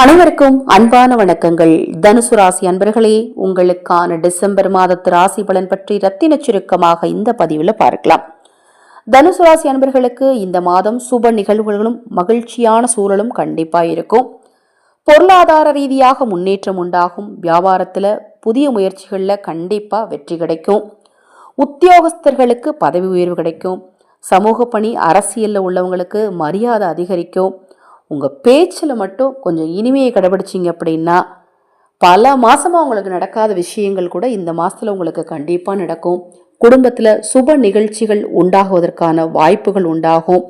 அனைவருக்கும் அன்பான வணக்கங்கள். தனுசு ராசி அன்பர்களே உங்களுக்கான டிசம்பர் மாதத்து ராசி பலன் பற்றி ரத்தின சுருக்கமாக இந்த பதிவில் பார்க்கலாம். தனுசு ராசி அன்பர்களுக்கு இந்த மாதம் சுப நிகழ்வுகளும் மகிழ்ச்சியான சூழலும் கண்டிப்பாக இருக்கும். பொருளாதார ரீதியாக முன்னேற்றம் உண்டாகும். வியாபாரத்தில் புதிய முயற்சிகளில் கண்டிப்பாக வெற்றி கிடைக்கும். உத்தியோகஸ்தர்களுக்கு பதவி உயர்வு கிடைக்கும். சமூக பணி அரசியலில் உள்ளவங்களுக்கு மரியாதை அதிகரிக்கும். உங்கள் பேச்சில் மட்டும் கொஞ்சம் இனிமையை கடைபிடிச்சிங்க அப்படின்னா பல மாதமாக உங்களுக்கு நடக்காத விஷயங்கள் கூட இந்த மாதத்தில் உங்களுக்கு கண்டிப்பாக நடக்கும். குடும்பத்தில் சுப நிகழ்ச்சிகள் உண்டாகுவதற்கான வாய்ப்புகள் உண்டாகும்.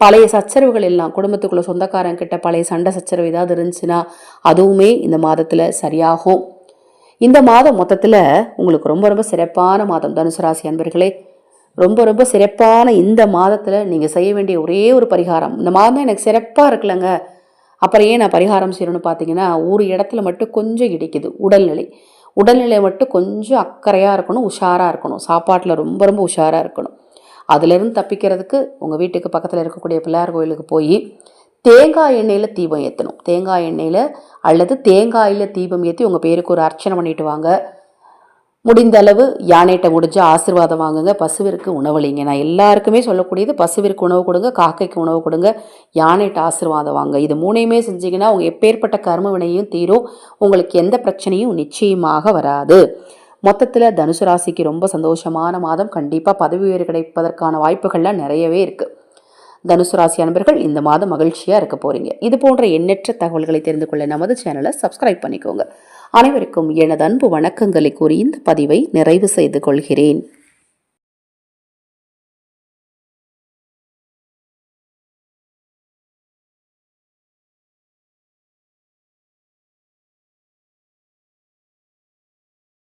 பழைய சச்சரவுகள் எல்லாம் குடும்பத்துக்குள்ள சொந்தக்காரங்க கிட்ட பழைய சண்டை சச்சரவு ஏதாவது இருந்துச்சுன்னா அதுவுமே இந்த மாதத்தில் சரியாகும். இந்த மாதம் மொத்தத்தில் உங்களுக்கு ரொம்ப ரொம்ப சிறப்பான மாதம். தனுசு ராசி அன்பர்களே ரொம்ப ரொம்ப சிறப்பான இந்த மாதத்தில் நீங்கள் செய்ய வேண்டிய ஒரே ஒரு பரிகாரம். இந்த மாதம் எனக்கு சிறப்பாக இருக்குல்லங்க. அப்புறம் ஏன் நான் பரிகாரம் செய்யணும்னு பார்த்தீங்கன்னா ஒரு இடத்துல மட்டும் கொஞ்சம் இடிக்குது உடல்நிலை. உடல்நிலை மட்டும் கொஞ்சம் அக்கறையாக இருக்கணும் உஷாராக இருக்கணும். சாப்பாட்டில் ரொம்ப ரொம்ப உஷாராக இருக்கணும். அதிலிருந்து தப்பிக்கிறதுக்கு உங்கள் வீட்டுக்கு பக்கத்தில் இருக்கக்கூடிய பிள்ளையார் கோயிலுக்கு போய் தேங்காய் எண்ணெயில் தீபம் ஏற்றணும் தேங்காய் எண்ணெயில் அல்லது தேங்காயில் தீபம் ஏற்றி உங்கள் பேருக்கு ஒரு அர்ச்சனை பண்ணிட்டு வாங்க. முடிந்த அளவு யானைகிட்ட முடிஞ்சு ஆசீர்வாதம் வாங்குங்க பசுவிற்கு உணவளிங்க நான் எல்லாருக்குமே சொல்லக்கூடியது பசுவிற்கு உணவு கொடுங்க காக்கைக்கு உணவு கொடுங்க யானைகிட்ட ஆசீர்வாதம் வாங்க இது மூணையுமே செஞ்சீங்கன்னா உங்கள் எப்பேற்பட்ட கர்ம வினையும் தீரும். உங்களுக்கு எந்த பிரச்சனையும் நிச்சயமாக வராது. மொத்தத்தில் தனுசு ராசிக்கு ரொம்ப சந்தோஷமான மாதம். கண்டிப்பாக பதவி உயர் கிடைப்பதற்கான வாய்ப்புகள்லாம் நிறையவே இருக்குது தனுசு ராசி அன்பர்கள் இந்த மாதம் மகிழ்ச்சியாக இருக்க போறீங்க. இது போன்ற எண்ணற்ற தகவல்களை தெரிந்து கொள்ள நமது சேனலை சப்ஸ்கிரைப் பண்ணிக்கோங்க. அனைவருக்கும் எனது அன்பு வணக்கங்களை கூறி இந்த பதிவை நிறைவு செய்து கொள்கிறேன்.